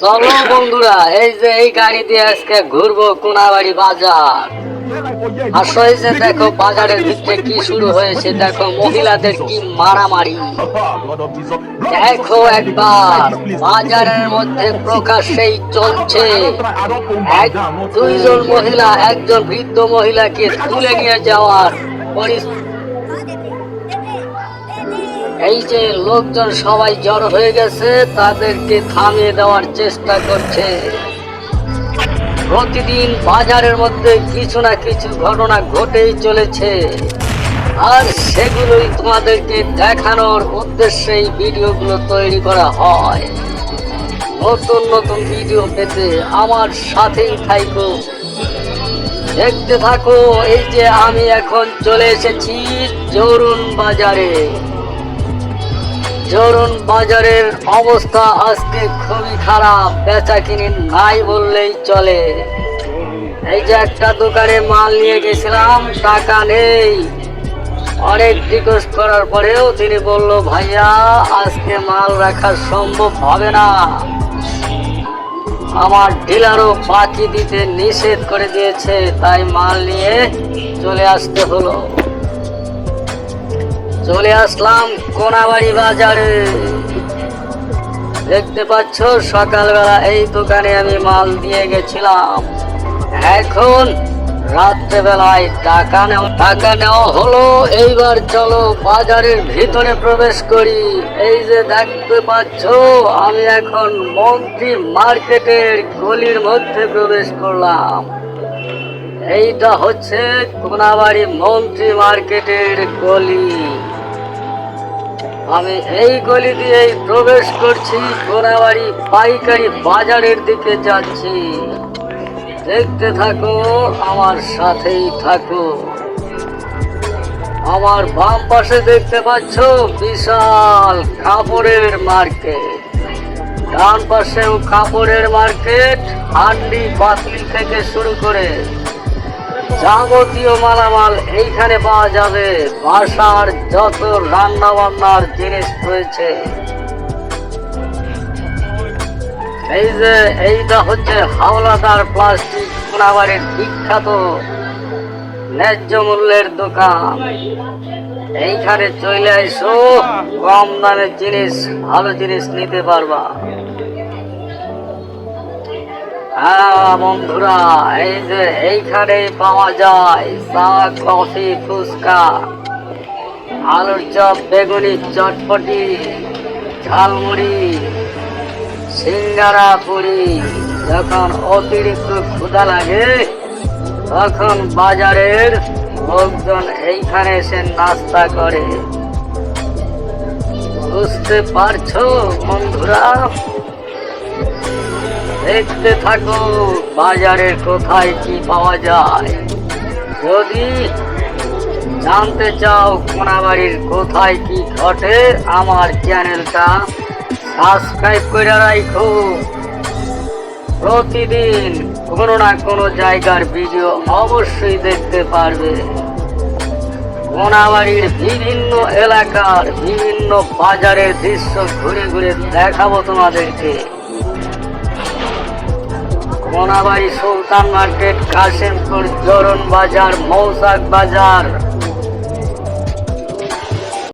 চলো বন্ধুরা, এই যে এই গাড়ি দিয়ে আজকে ঘুরবো কোনাবাড়ি বাজার। আসো দেখো বাজারের ভিতরে কি শুরু হয়েছে, দেখো মহিলাদের কি মারামারি। দেখো একবার, বাজারের মধ্যে প্রকাশ্যেই চলছে। এক, দুইজন মহিলা, একজন বৃদ্ধ মহিলাকে তুলে নিয়ে যাওয়ার এই যে লোকজন সবাই জড়ো হয়ে গেছে, তাদেরকে থামিয়ে দেওয়ার চেষ্টা করছে। প্রতিদিন বাজারের মধ্যে কিছু না কিছু ঘটনা ঘটেই চলেছে। আর সেগুলোই তোমাদেরকে দেখানোর উদ্দেশ্যে এই ভিডিওগুলো তৈরি করা হয়। নতুন নতুন ভিডিও পেতে আমার সাথেই থাইকো। দেখতে থাকো, এই যে আমি এখন চলে এসেছি, জরুন বাজারে। জরুন বাজারের অবস্থা আজকে খুবই খারাপ। বেচা কিনি নাই বললেই চলে। এই যে একটা দোকানে মাল নিয়ে গেছিলাম, টাকা নেই। অনেক রিকোয়েস্ট করার পরেও তিনি বলল, ভাইয়া, আজকে মাল রাখা সম্ভব হবে না। আমার ডিলারও বাকি দিতে নিষেধ করে দিয়েছে, তাই মাল নিয়ে চলে আসতে হলো। চলে আসলাম কোনাবাড়ি বাজারে। দেখতে পাচ্ছ, সকালবেলা এই দোকানে আমি মাল দিয়ে গেছিলাম। এখন রাত্রেবেলায় টাকা নেওয়া টাকা নেওয়া হলো, এইবার চলো বাজারের ভিতরে প্রবেশ করি। এই যে দেখতে পাচ্ছ, আমি এখন মন্ত্রী মার্কেটের গলির মধ্যে প্রবেশ করলাম। এইটা হচ্ছে কোনাবাড়ি মন্ত্রী মার্কেটের গলি। আমি এই গলি দিয়েই প্রবেশ করছি। কোনাবাড়ি পাইকারি বাজারের দিকে যাচ্ছি। দেখতে থাকো, আমার সাথেই থাকো। আমার বাম পাশে দেখতে পাচ্ছ বিশাল কাপড়ের মার্কেট। ডান পাশেও কাপড়ের মার্কেট, হান্ডি পাতলি থেকে শুরু করে যাবতীয় মালামাল এইখানে পাওয়া যাবে। বাসার যত রান্না বান্নার জিনিস রয়েছে। এই যে এইটা হচ্ছে হাওলাদার প্লাস্টিক কোনাবাড়ির বিখ্যাত ন্যায্য মূল্যের দোকান। এইখানে চলে এসো, কম দামের জিনিস, ভালো জিনিস নিতে পারবা। হ্যাঁ বন্ধুরা, এই যে এইখানে পাওয়া যায় চা কফি, ফুচকা, আলুর চপ, বেগুনি, চটপটি, ঝালমুড়ি, সিঙ্গারা পুরি। যখন অতিরিক্ত ক্ষুধা লাগে, তখন বাজারের লোকজন এইখানে এসে নাস্তা করে। বুঝতে পারছ, বন্ধুরা? দেখতে থাকো, বাজারের কোথায় কি পাওয়া যায়। যদি জানতে চাও কোনাবাড়ির কোথায় কি ঘটে, আমার চ্যানেলটা সাবস্ক্রাইব করে রাখো। প্রতিদিন কোনো না কোনো জায়গার ভিডিও অবশ্যই দেখতে পারবে। কোনাবাড়ির বিভিন্ন এলাকার বিভিন্ন বাজারের দৃশ্য ঘুরে ঘুরে দেখাবো তোমাদেরকে। কোনাবাড়ি সুলতান মার্কেট কাশিমপুর জরন বাজার মৌসাক বাজার।